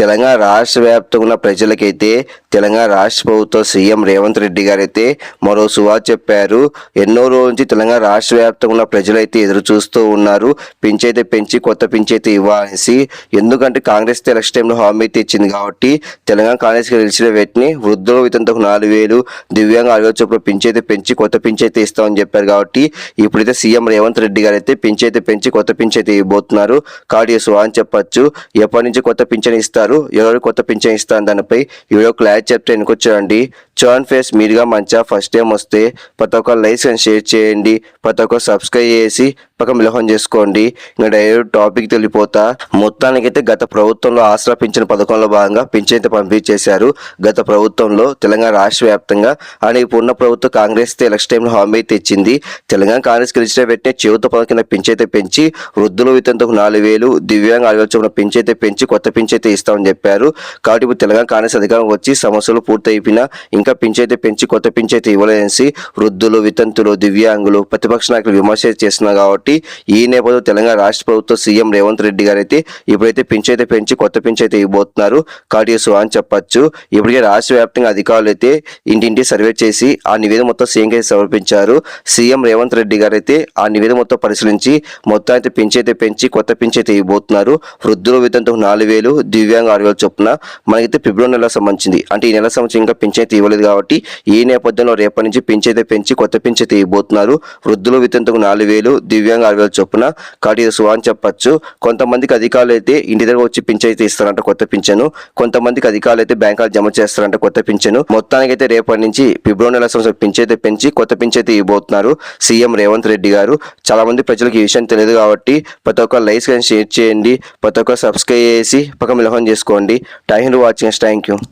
తెలంగాణ రాష్ట్ర వ్యాప్తంగా ఉన్న ప్రజలకైతే తెలంగాణ రాష్ట్ర ప్రభుత్వ సీఎం రేవంత్ రెడ్డి గారైతే మరో సువా చెప్పారు. ఎన్నో రోజుల నుంచి తెలంగాణ రాష్ట్ర వ్యాప్తంగా ఉన్న ప్రజలైతే ఎదురు చూస్తూ ఉన్నారు. పెంచైతే పెంచి కొత్త పెంచైతే ఇవ్వాలనేసి. ఎందుకంటే కాంగ్రెస్ ఎలక్షన్ టైంలో హామీ అయితే ఇచ్చింది కాబట్టి తెలంగాణ కాంగ్రెస్కి గెలిచిన వ్యక్తిని వృద్ధుల వితంతకు నాలుగు వేలు దివ్యాంగ అరవై చొప్పున పింఛైతే పెంచి కొత్త పెంచైతే ఇస్తామని చెప్పారు కాబట్టి ఇప్పుడైతే సీఎం రేవంత్ రెడ్డి గారు అయితే పెంచి కొత్త పెంచైతే ఇవ్వబోతున్నారు. కాబట్టి సువా అని చెప్పచ్చు. ఎప్పటి నుంచి కొత్త పింఛన్ ఇస్తారు? ఎవరు కొత్త పింఛన్ ఇస్తాను దానిపై వీడియో క్లారిటీ చెప్తే వెనుకొచ్చారండి చూడండి ఫేస్ మీరుగా మంచిగా ఫస్ట్ టైం వస్తే ప్రతి ఒక్క లైక్స్ అండ్ షేర్ చేయండి. ప్రతి ఒక్క సబ్స్క్రైబ్ చేసి పక్క మిలహం చేసుకోండి. ఇంకా డైరెక్ట్ టాపిక్ వెళ్ళిపోతా మొత్తానికైతే గత ప్రభుత్వంలో ఆసరా పింఛన్ పథకంలో భాగంగా పింఛన్ అయితే పంపిణీ చేశారు. గత ప్రభుత్వంలో తెలంగాణ రాష్ట్ర వ్యాప్తంగా అని ఉన్న ప్రభుత్వం కాంగ్రెస్ ఎలక్షన్ టైంలో హామీ అయితే ఇచ్చింది. తెలంగాణ కాంగ్రెస్ గెలిచిన పెట్టే చెవిత పథకం పింఛన్ పెంచి వృద్ధులు వితంతకు నాలుగు వేలు దివ్యాంగ ఆలోచన పింఛన్ చొప్పున పెంచి కొత్త పింఛైతే ఇస్తామని చెప్పారు. కాబట్టి ఇప్పుడు తెలంగాణ కాంగ్రెస్ అధికారం వచ్చి సమస్యలు పూర్తయిపోయినా ఇంకా పింఛైతే పెంచి కొత్త పింఛైతే ఇవ్వలేసి వృద్ధులు వితంతులు దివ్యాంగులు ప్రతిపక్ష నాయకులు విమర్శ చేస్తున్నారు కాబట్టి ఈ నేపథ్యంలో తెలంగాణ రాష్ట్ర ప్రభుత్వం సీఎం రేవంత్ రెడ్డి గారు అయితే ఇప్పుడైతే పింఛైతే పెంచి కొత్త పింఛైతే ఇవ్వబోతున్నారు. కాబట్టి సో అని చెప్పొచ్చు. ఇప్పటికే రాష్ట్ర వ్యాప్తంగా అధికారులు అయితే ఇంటింటి సర్వే చేసి ఆ నివేదిక మొత్తం సీఎంకి సమర్పించారు. సీఎం రేవంత్ రెడ్డి గారు అయితే ఆ నివేదిక మొత్తం పరిశీలించి మొత్తం అయితే పింఛైతే పెంచి కొత్త పింఛైతే ఇవ్వబోతున్నారు. వృద్ధుల వితంతకు నాలుగు వేలు దివ్యాంగ ఆరు వేలు చొప్పున మనకైతే ఫిబ్రవరి నెల సంబంధించింది. అంటే ఈ నెల సంవత్సరం ఇంకా పింఛైతే ఇవ్వలేదు కాబట్టి ఈ నేపథ్యంలో రేపటి నుంచి పింఛైతే పెంచి కొత్త పింఛైతే ఇవ్వబోతున్నారు. వృద్ధుల వితంతకు నాలుగు వేలు దివ్యాంగ ఆరు వేలు చొప్పున. కాబట్టి ఇది సువా అని కొంతమందికి అధికారులు అయితే ఇంటి దగ్గర వచ్చి పింఛైతే ఇస్తారంట కొత్త పింఛను. కొంతమందికి అధికారులు అయితే బ్యాంకులు జమ చేస్తారంట కొత్త పింఛను. మొత్తానికి అయితే రేపటి నుంచి ఫిబ్రవరి నెల సంవత్సరం పింఛైతే పెంచి కొత్త పింఛైతే ఇవ్వబోతున్నారు సీఎం రేవంత్ రెడ్డి గారు. చాలా మంది ప్రజలకు ఈ విషయం తెలియదు కాబట్టి ప్రతి ఒక్క లైక్స్ కానీ షేర్ చేయండి. ప్రతి ఒక్క సబ్స్క్రైబ్ చేసి పక్క మిలహం చేసుకోండి. Thank you watching thank you.